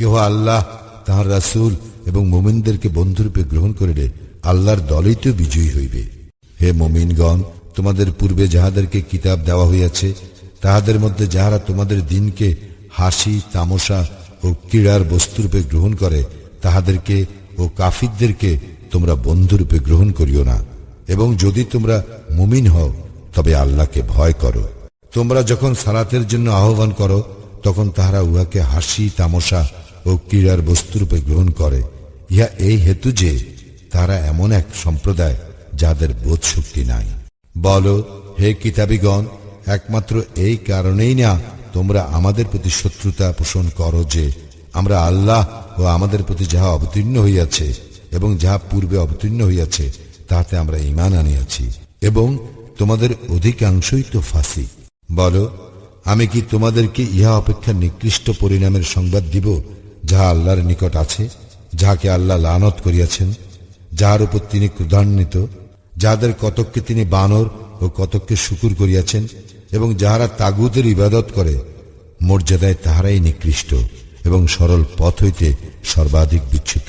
কেহ আল্লাহ, তাহার রাসূল এবং মোমিনদেরকে বন্ধুরূপে গ্রহণ করিলে আল্লাহর দলই তো বিজয়ী হইবে। হে মোমিনগণ, তোমাদের পূর্বে যাহাদেরকে কিতাব দেওয়া হইয়াছে, তাহাদের মধ্যে যাহারা তোমাদের দিনকে হাসি, তামসা ও ক্রীড়ার বস্তুরূপে গ্রহণ করে, তাহাদেরকে ও কাফিরদেরকে তোমরা বন্ধুরূপে গ্রহণ করিও না। এবং যদি তোমরা মুমিন হও, তবে আল্লাহকে ভয় করো। তোমরা যখন সালাতের জন্য আহ্বান করো, তখন তাহারা উহাকে হাসি, তামসা ও ক্রীড়ার বস্তুরূপে গ্রহণ করে। ইহা এই হেতু যে, তারা এমন এক সম্প্রদায় যাদের বোধ শক্তি নাই। বলো, হে কিতাবিগণ, একমাত্র এই কারণেই না তোমরা আমাদের প্রতি শত্রুতা পোষণ করো যে, আমরা আল্লাহ ও আমাদের প্রতি যাহা অবতীর্ণ হইয়াছে এবং যাহা পূর্বে অবতীর্ণ হইয়াছে, তাহাতে আমরা ইমান আনিয়াছি এবং তোমাদের অধিকাংশই তো ফাঁসি বলো, আমি কি তোমাদেরকে ইহা অপেক্ষা নিকৃষ্ট পরিণামের সংবাদ দিব যাহা আল্লাহর নিকট আছে যাহাকে আল্লাহ লানত করিয়াছেন যাহার উপর তিনি ক্রুধান্বিত, যাদের কতককে তিনি বানর ও কতককে শুকুর করিয়াছেন এবং যাহারা তাগুদের ইবাদত করে, মর্যাদায় তাহারাই নিকৃষ্ট এবং সরল পথ হইতে সর্বাধিক বিচ্যুত।